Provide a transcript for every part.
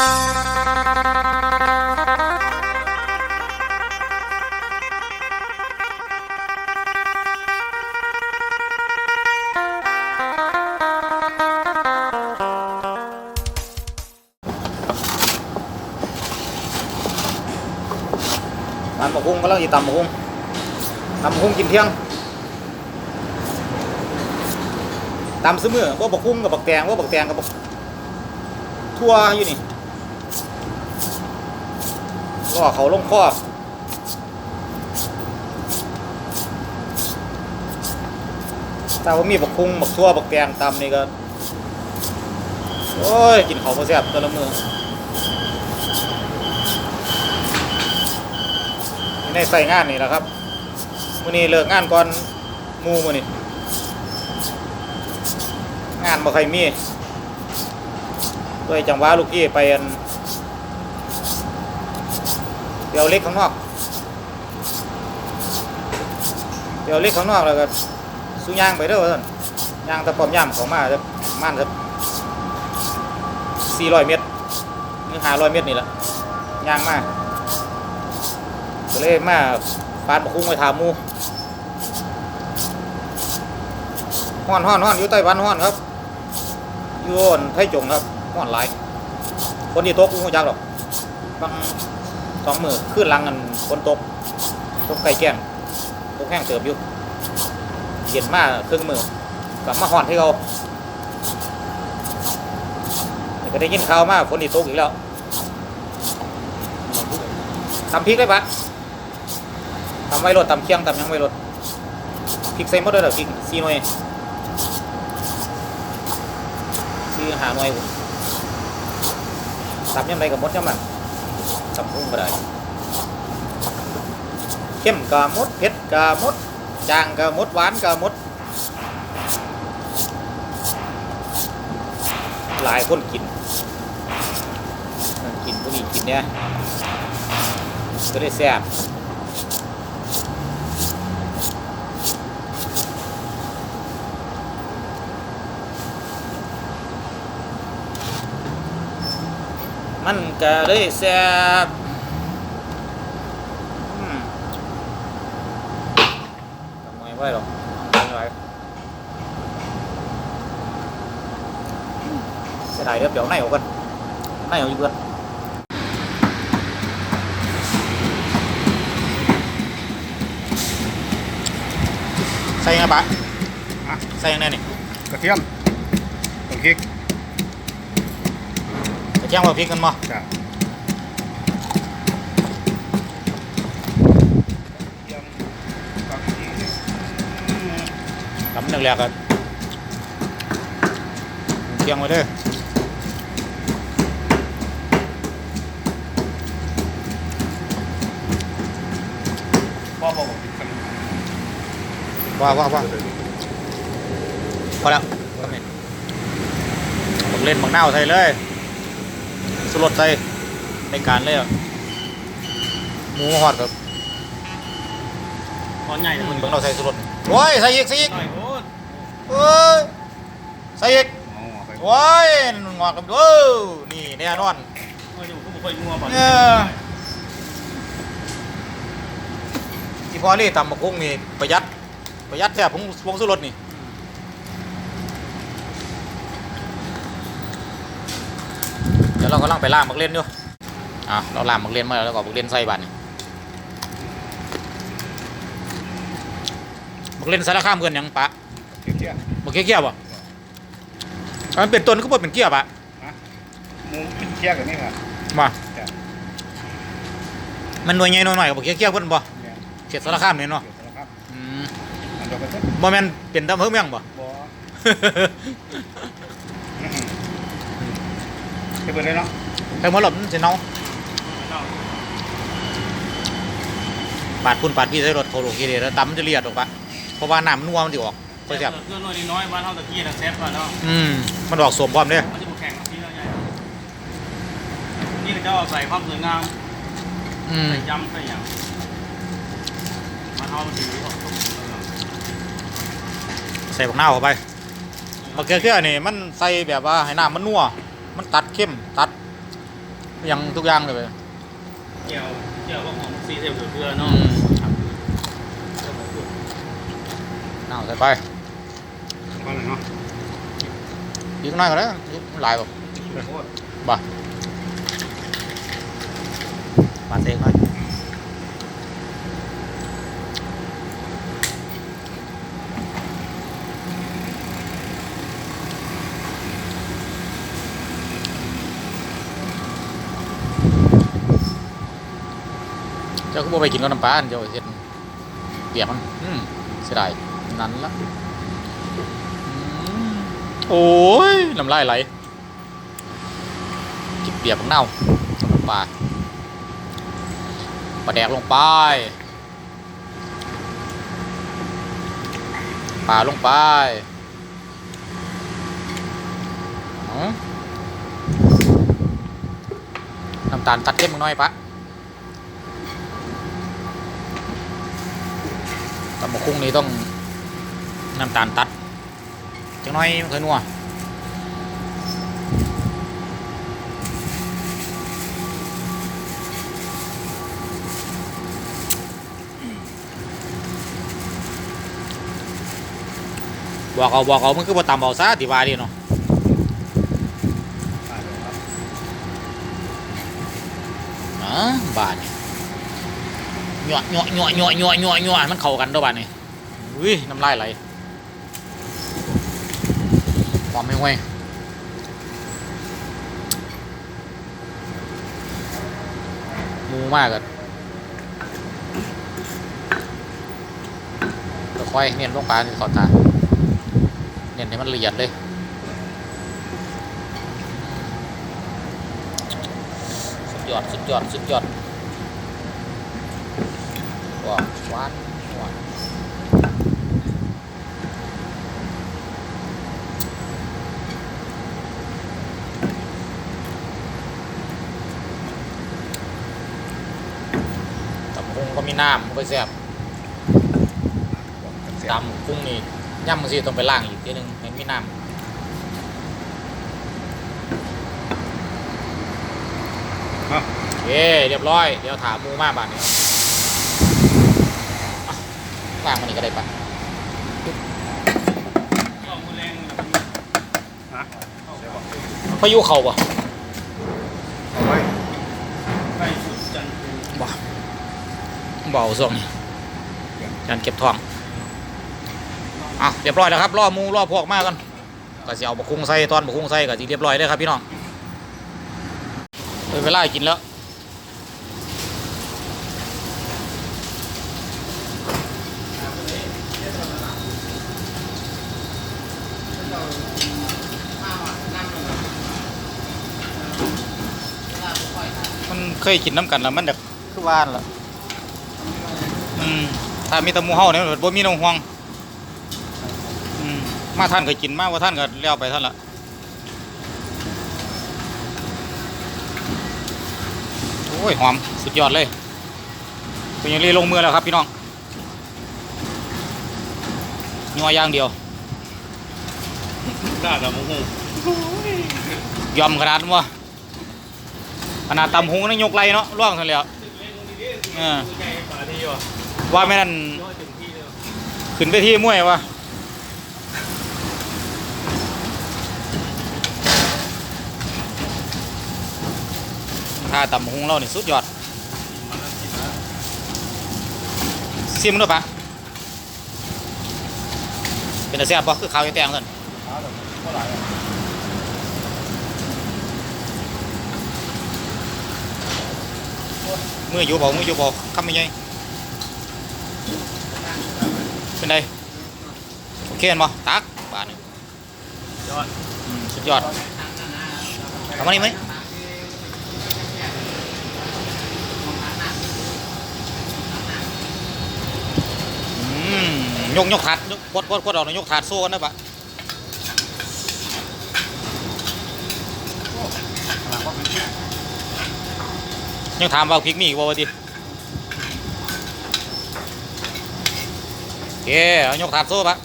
ตำบักหุ่งก็แล้วอีตำบักหุ่งตำบักหุ่งกินเที่ยงตำซื้อมือว่าบักหุ่งกับบักแตงว่าบักแตงกับบักทั่วอยู่นี่ ล่อเขาลงคอแต่ว่ามีบักหุ่งบักทั่วบักแตงตำนี่ก็ โอ้ย กินเขาวบ่แซ่บแต่ละมือในใส่งานนี่แหละครับมื้อนี้เลิกงานก่อนมูมื้อนี้งานบ่ใครมีด้วยจังหวะลูกพี่ไปอัน เดี๋ยวเล็กข้างนอก เดี๋ยวเล็กข้างนอกแล้วก็สู้ย่างไปเด้อว่านย่างตะปอมย่ำเขามาจะม่านจะ400เมตรหรือ500เมตรนี่แหละย่างมาก็เลยมาฟาดบกคุ้งไปถามมูห้อนห้อนห้อนอยู่ไต้หวันห้อนครับอยู่โอนไทยจงครับห้อนหลายคนที่ตกกูไม่จักหรอกบาง สองมือขึ้นลังกันคนตกตกไก่แก่งตกแห้งเติบอยู่เย็นมากครึ่งมือกลับมาหอนให้เขาก็ได้ยินข่าวมากฝนที่ตกอีกแล้วทำพริกได้ปะทำไว้รถตำเคียงตำยังไว้รถพริกใส่หมดเลยเหรอพริกสี่หน่วยสี่หาหน่วยพุ่นตำยังไงกับมดยังมัน ตำรุ่งก็ได้เข้มกะมดเผ็ดกะมดจางกะมดหวานกะมด หลายคนกินกินพวกนี้กินเนี่ยก็ได้แซ่บ มันก็เลยแซ่บทำไมไหวหรอกไม่ไหวเสียดายเดี๋ยวเดี๋ยวในเอากันในเอาอยู่เพื่อนใส่ยังไงปะอะใส่ยังไงนี่กระเทียมต้นพริก กระเทียมกับพริกกันมั้จ้ะเทียมผักชีทำหนึ่งแรกกันเคียงไว้เด้อพ่อบอกว่าพริกกันว่าว่าว่าพอแล้วทำนี่บักเล่นบักเน่าวใส่เลย สุรสใส่ในการเลยอะหมูหอดครับตอนใหญ่เลยมึงเบิ่งเราใส่สุรสโอ้ยใส่อีกใส่อีกหน่อยโอ้ยเอ้ยใส่อีกเอาหัวไปโอ้ยงอกกันดูนี่แน่นอนโอ้ยดูกูบ่ค่อยงัวบ่เนี่ยที่พอนี่ตำบักหุ่งนี่ประหยัดประหยัดแท้ผงผงสุรสนี่ เดี๋ยวเรากำลังไปล่างบักเล่นอยู่อะเราล่างบักเล่นมาแล้วแล้วก็บักเล่นใส่บัตรนี่บักเล่นสารข้ามเกินหยังปะเทียมบักเกี้ยวๆป่ะมันเป็นต้นก็บ่เป็นเกี้ยวปะหมูเป็นเทียมกันนี่ครับมาจ้ะมันหน่วยใหญ่หน่อยๆกับบักเกี้ยวๆเพิ่นบ่เนี่ยเขตสารข้ามนี่เนาะเดี๋ยวนะครับอืมมันจะไปเส้นบ่แม่นเป็นตำเพิ่มยังบ่บ่อื้อหือ จะเป็นเลยเนาะแต่หมอหลบมันสิเนาปาดพุ่นปาดพี่ใส่รถโคโลกีเดแล้วตำมันจะเลียดออกปะเพราะว่าน้ำมันนัวมันสิออกค่อยแซ่บเพื่อนน้อยน้อยบ้านเฮาตะกี้น่ะแซ่บกว่าเนาะอืมมันออกสวมพร้อมเด้อมันจะบ่แข็งกับที่แล้วใหญ่นี่ก็จะเอาใส่ความสวยงามอืมใส่ยำใส่หยังบ้านเฮามันสิมีของใส่บักนาวเข้าไปบักเกลือๆนี่มันใส่แบบว่าให้น้ำมันนัว มันตัดเข้มตัดยังทุกอย่างเลยไปเกี่ยวเกี่ยวกับของซีเทลเพื่ออืเนาะมครับเอาใส่ไปฟังหน่อยเนาะอีกหน่อยก็ได้อีกหลายแบบโคตรบ่ปาดเซ็กหน่อย เจ้าก็บ่ไปกินกับน้ำปลานเจ้าเฮ็ดเปียกมันอืมเสียดายนั้นละอโอ้ยน้ำลายไหลกินเปียกของเน่าปลาปลาแดกลงไปปลาลงไปน้ำตาลตัดเข้มน่อยปะ ตำบักคุ้งนี้ต้องน้ำตาลตัดจังน้อยมันเคยนัวบอกเอาบอกเอามันคือบ่ตำเอาซะที่ว่าดิเนาะตา ยเลยอ๋อบาดหยั่วยั่วยั่วยั่วยั่วยั่วยั่วให้มันเข้ากันเด้อบาดนี่อุ้ยน้ำลายไหลหอมไม่ห่วยมูมากอะค่อยเนียนลงไปนี่ขอตาเน้นให้มันละเอียดเลยสุดยอดสุดยอดสุดยอด ว้าวหวานหวานตับกุ้งก็มีน้ำมันก็แซ่บเสียตำกุ้งนี่ย่ำมันสิต้องไปล้างอีกทีหนึงให้มีน้เนาะำเย้เรียบร้อย เดี๋ยวถามหมูมาบ้านนี้อะ ล้างมันนี่ก็ได้ปะก็มือแรงฮะเดี๋ยวบอกพายุเข่าปะเอาไว้ใกล้สุดจันทร์คือบ่เบาส่วงนี้ยันเก็บท้องอะเรียบร้อยแล้วครับล่อหมูล่อพวกมากกันก็สิเอาบะคุ้งใส่ตอนบะคุ้งใส่ก็สิเรียบร้อยเลยครับพี่น้องเป็นเวลากินแล้ว เคยกินน้ำกันแล้วมันจะคือว่านละอืมถ้ามีแตะมูเฮาเนี่ยบ่มีน้องห่วงอืมมาท่านเคยกินมาว่าท่านก็เลี้ยวไปท่านละโอ้ยหอมสุดยอดเลยเป็นยังรีลงมือแล้วครับพี่น้องนัวอย่างเดียวกล้ากับมุ้งยอมขนาดนั้นวะ ขนาดตำหงนั่งยกไรเนาะร่วงทันแล้วเออใหญ่ป่าดีว่ะว่าไม่นั่นขึ้นไปที่มวยวะถ้าตำหงเรานี่สุดยอดซิมด้วยปะเป็นตาแซ่บปะคือขาวยังแตงกัน เอาเดี๋ยวเท่าไหร่อะ มืออยู่เบามืออยู่เบาคำไม่ใหญ่เป็นไงโอเคเห็นบ่ตักบาทหนึงยอดอืมสุดยอดเอามานี่ไหมอืมยกยกถาดยกพดพดพดออกหน่อยยกถาดโซ่กันนะปะ ขนาดว่าเป็นเนี่ย ยังถามว่าพริกมีอีกบ่วะทีโอเคเอายกถาดโซ่ปะ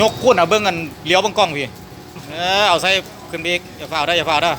ยกคุ้นเอาเบิ้งกันเลี้ยวเบิ้งกล้องพี่ เออเอาใส่ขึ้นไปอีกอย่าฝ่าได้อย่าฝ่าได้